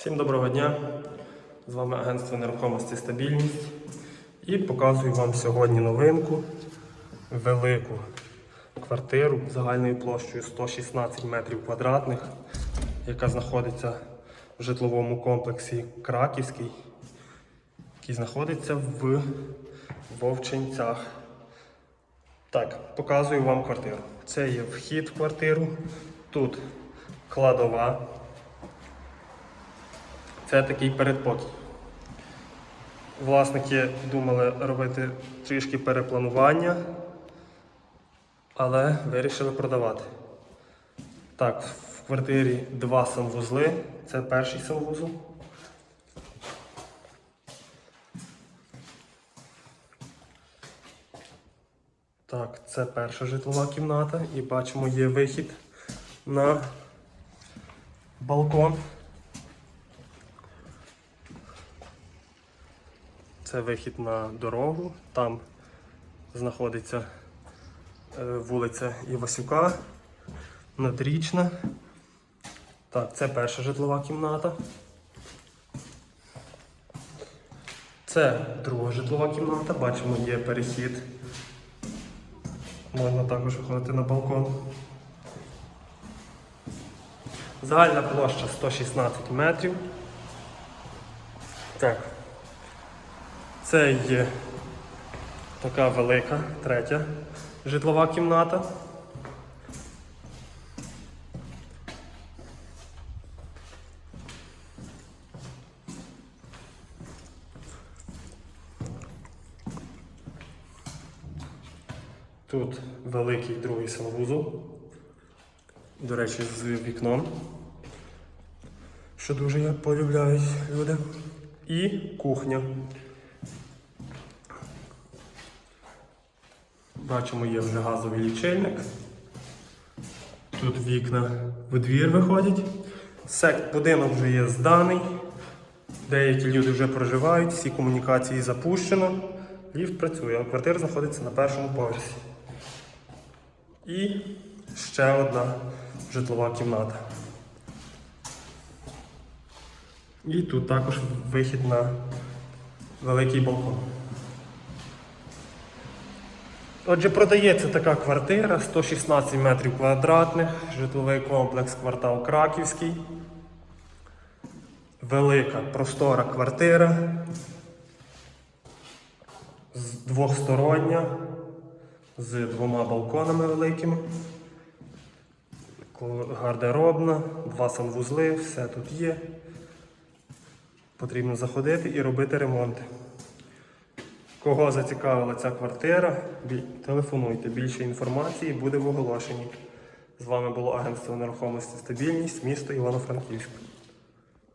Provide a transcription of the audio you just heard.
Всім доброго дня! З вами агентство нерухомості Стабільність. І показую вам сьогодні новинку велику квартиру загальною площею 116 метрів квадратних, яка знаходиться в житловому комплексі Краківський, який знаходиться в Вовчинцях. Так, показую вам квартиру. Це є вхід в квартиру. Тут кладова. Це такий передпокій. Власники думали робити трішки перепланування, але вирішили продавати. Так, в квартирі два санвузли. Це перший санвузол. Так, це перша житлова кімната і бачимо, є вихід на балкон. Це вихід на дорогу. Там знаходиться е, вулиця Івасюка, надрічна. Так, це перша житлова кімната. Це друга житлова кімната. Бачимо, є перехід. Можна також виходити на балкон. Загальна площа 116 метрів. Так. Це є така велика третя житлова кімната. Тут великий другий санвузол. До речі, з вікном, що дуже полюбляють люди. І кухня. Бачимо, є вже газовий лічильник. Тут вікна в двір виходять. Сект будинок вже є зданий. Деякі люди вже проживають, всі комунікації запущено. Ліфт працює, а квартира знаходиться на першому поверсі. І ще одна житлова кімната. І тут також вихід на великий балкон. Отже, продається така квартира 116 метрів квадратних, житловий комплекс квартал Краківський. Велика простора квартира. З двохстороння, з двома балконами великими. Гардеробна, два санвузли, все тут є. Потрібно заходити і робити ремонти. Кого зацікавила ця квартира, телефонуйте. Більше інформації буде в оголошенні. З вами було агентство нерухомості Стабільність, місто Івано-Франківськ.